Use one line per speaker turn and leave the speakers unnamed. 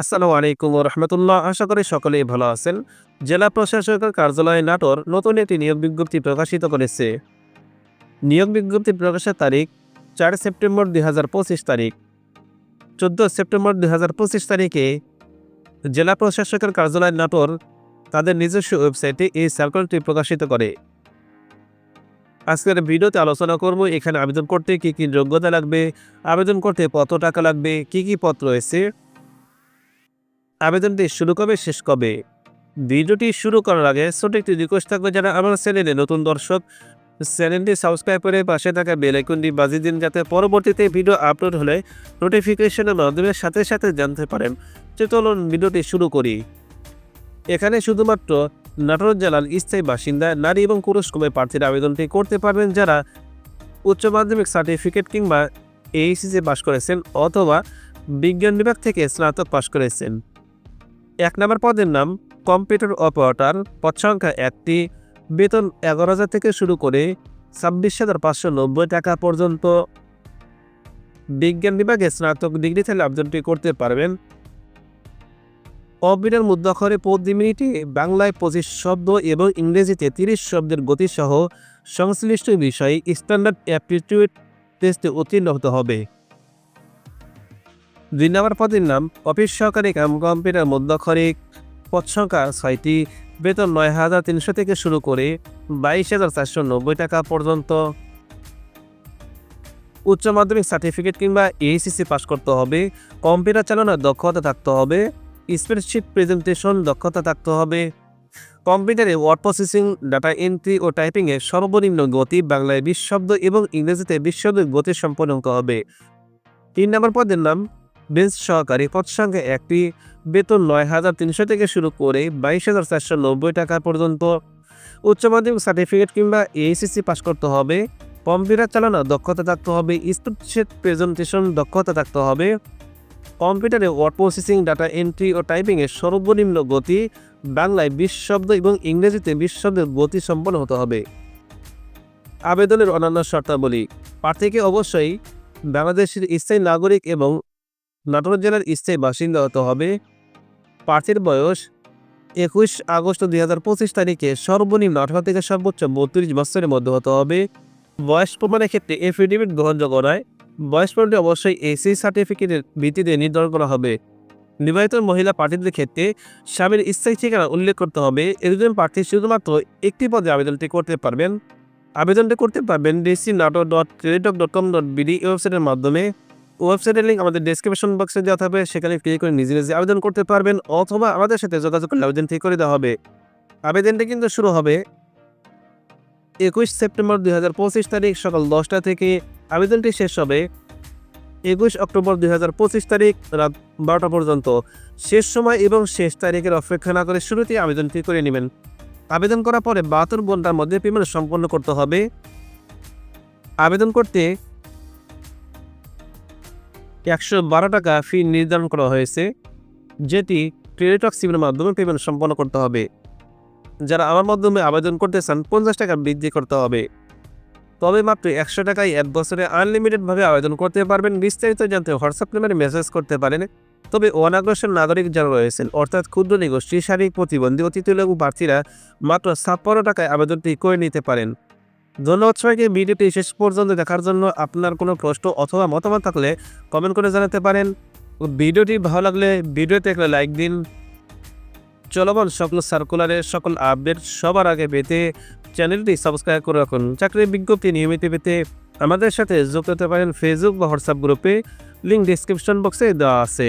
আসসালামু আলাইকুম রহমতুল্লাহ। আশা করি সকলেই ভালো আছেন। জেলা প্রশাসকের কার্যালয় নাটোর নতুন একটি নিয়োগ বিজ্ঞপ্তি প্রকাশিত করেছে। নিয়োগ বিজ্ঞপ্তি প্রকাশের তারিখ চার সেপ্টেম্বর দুই হাজার পঁচিশ তারিখ। চোদ্দ সেপ্টেম্বর দুই হাজার পঁচিশ তারিখে জেলা প্রশাসকের কার্যালয় নাটোর তাদের নিজস্ব ওয়েবসাইটে এই সার্কুলারটি প্রকাশিত করে। আজকের ভিডিওতে আলোচনা করব, এখানে আবেদন করতে কী কী যোগ্যতা লাগবে, আবেদন করতে কত টাকা লাগবে, কী কী পত্র রয়েছে আবেদনটি শুরু কবে, শেষ কবে? ভিডিওটি শুরু করার আগে ছোট একটি রিকোয়েস্ট থাকবে যারা আমার চ্যানেলে নতুন দর্শক। চ্যানেলটি সাবস্ক্রাইব করে পাশে থাকা বেল আইকনটি বাজিয়ে দিন যাতে পরবর্তীতে ভিডিও আপলোড হলে নোটিফিকেশনের মাধ্যমে সাথে সাথে জানতে পারেন। যে চলুন ভিডিওটি শুরু করি। এখানে শুধুমাত্র নাটোর জেলার স্থায়ী বাসিন্দা, নারী এবং পুরুষ ক্রমে প্রার্থীরা আবেদনটি করতে পারবেন যারা উচ্চ মাধ্যমিক সার্টিফিকেট কিংবা এইচএসসি পাশ করেছেন অথবা বিজ্ঞান বিভাগ থেকে স্নাতক পাশ করেছেন। এক নম্বর পদের নাম কম্পিউটার অপারেটর। পদ সংখ্যা একটি। বেতন এগারো হাজার থেকে শুরু করে ছাব্বিশ হাজার পাঁচশো নব্বই টাকা পর্যন্ত। বিজ্ঞান বিভাগে স্নাতক ডিগ্রি থেকে আবেদনটি করতে পারবেন। কম্পিউটার মুদ্রাক্ষরে প্রতি মিনিটে বাংলায় পঁচিশ শব্দ এবং ইংরেজিতে তিরিশ শব্দের গতিসহ সংশ্লিষ্ট বিষয়ে স্ট্যান্ডার্ড অ্যাপটিটিউড টেস্টে উত্তীর্ণ হতে হবে। দুই নম্বর পদের নাম, অফিস সহকারী কাম কম্পিউটার মধ্যাক্ষরিক পদ সংখ্যা ছয়টি, বেতন নয় হাজার তিনশো থেকে শুরু করে বাইশ হাজার চারশো নব্বই টাকা পর্যন্ত। উচ্চ মাধ্যমিক সার্টিফিকেট কিংবা এইচএসসি পাস করতে হবে, কম্পিউটার চালানোর দক্ষতা থাকতে হবে, স্প্রেডশিট প্রেজেন্টেশন দক্ষতা থাকতে হবে। কম্পিউটারে ওয়ার্ড প্রসেসিং, ডাটা এন্ট্রি ও টাইপিংয়ে সর্বনিম্ন গতি বাংলায় বিশ শব্দ এবং ইংরেজিতে বিশ গতি সম্পন্ন হবে। তিন নম্বর পদের নাম বেঞ্চ সহকারী পদ একটি বেতন নয় হাজার তিনশো থেকে শুরু করে বাইশ হাজার চারশো নব্বই টাকা পর্যন্ত। উচ্চ মাধ্যমিক সার্টিফিকেট কিংবা এইচএসসি পাস করতে হবে। কম্পিউটার চালানো দক্ষতা থাকতে হবে। স্প্রেডশিট প্রেজেন্টেশন দক্ষতা থাকতে হবে। কম্পিউটারে ওয়ার্ড প্রসেসিং, ডাটা এন্ট্রি ও টাইপিংয়ের সর্বনিম্ন গতি, বাংলায় বিশ শব্দ এবং ইংরেজিতে বিশ শব্দের গতি সম্পন্ন হতে হবে। আবেদনের অন্যান্য শর্তাবলী। প্রার্থীকে অবশ্যই বাংলাদেশের স্থায়ী নাগরিক এবং নাটোর জেলার স্থায়ী বাসিন্দা হতে হবে। প্রার্থীর বয়স একুশ আগস্ট দুই হাজার পঁচিশ তারিখে সর্বনিম্ন আঠারো থেকে সর্বোচ্চ বত্রিশ বছরের মধ্যে হতে হবে। বয়স প্রমাণের ক্ষেত্রে এফিডেভিট গ্রহণযোগ্য নয়। বয়স প্রমাণটি অবশ্যই এসি সার্টিফিকেটের ভিত্তিতে নির্ধারণ করা হবে। নির্বাহিত মহিলা প্রার্থীদের ক্ষেত্রে স্বামীর স্থায়ী ঠিকানা উল্লেখ করতে হবে। একজন প্রার্থী শুধুমাত্র একটি পদে আবেদনটি করতে পারবেন। আবেদনটি করতে পারবেন DC Natore dot Teletalk dot com dot BD ওয়েবসাইটের মাধ্যমে। ওয়েবসাইটের লিঙ্ক আমাদের ডেসক্রিপশন বক্সে দেওয়া থাকবে, সেখানে ক্লিক করে নিজে নিজে আবেদন করতে পারবেন, অথবা আমাদের সাথে যোগাযোগ করলে আবেদন ঠিক করে দেওয়া হবে। আবেদনটি কিন্তু শুরু হবে একুশ সেপ্টেম্বর দুই হাজার পঁচিশ তারিখ সকাল দশটা থেকে। আবেদনটি শেষ হবে একুশ অক্টোবর দুই হাজার পঁচিশ তারিখ রাত বারোটা পর্যন্ত। শেষ সময় এবং শেষ তারিখের অপেক্ষা না করে শুরুতেই আবেদনটি করে নেবেন। আবেদন করার পরে বাহাত্তর ঘণ্টার মধ্যে পেমেন্ট সম্পন্ন করতে হবে। আবেদন করতে একশো বারো টাকা ফি নির্ধারণ করা হয়েছে, যেটি ক্রেডিট সিমের মাধ্যমে পেমেন্ট সম্পন্ন করতে হবে। যারা আমার মাধ্যমে আবেদন করতে চান, পঞ্চাশ টাকা বৃদ্ধি করতে হবে। তবে মাত্র একশো টাকায় এক বছরে আনলিমিটেডভাবে আবেদন করতে পারবেন। বিস্তারিত জানতে হোয়াটসঅ্যাপ নাম্বারে মেসেজ করতে পারেন। তবে অনাগ্রসর নাগরিক যারা রয়েছেন, অর্থাৎ ক্ষুদ্র নিগোষ্ঠী, শারীরিক প্রতিবন্ধী অতিথিলঘু প্রার্থীরা মাত্র ছাপ্পান্ন টাকায় আবেদনটি করে নিতে পারেন। ধন্যবাদ সবাইকে। ভিডিওটি শেষ পর্যন্ত দেখার জন্য আপনার কোনো প্রশ্ন অথবা মতামত থাকলে কমেন্ট করে জানাতে পারেন। ভিডিওটি ভালো লাগলে ভিডিওতে একটা লাইক দিন। চলমান সকল সার্কুলারের সকল আপডেট সবার আগে পেতে চ্যানেলটি সাবস্ক্রাইব করে রাখুন। চাকরির বিজ্ঞপ্তি নিয়মিত পেতে আমাদের সাথে যুক্ত হতে পারেন ফেসবুক বা হোয়াটসঅ্যাপ গ্রুপে লিঙ্ক ডিসক্রিপশন বক্সে দেওয়া আছে।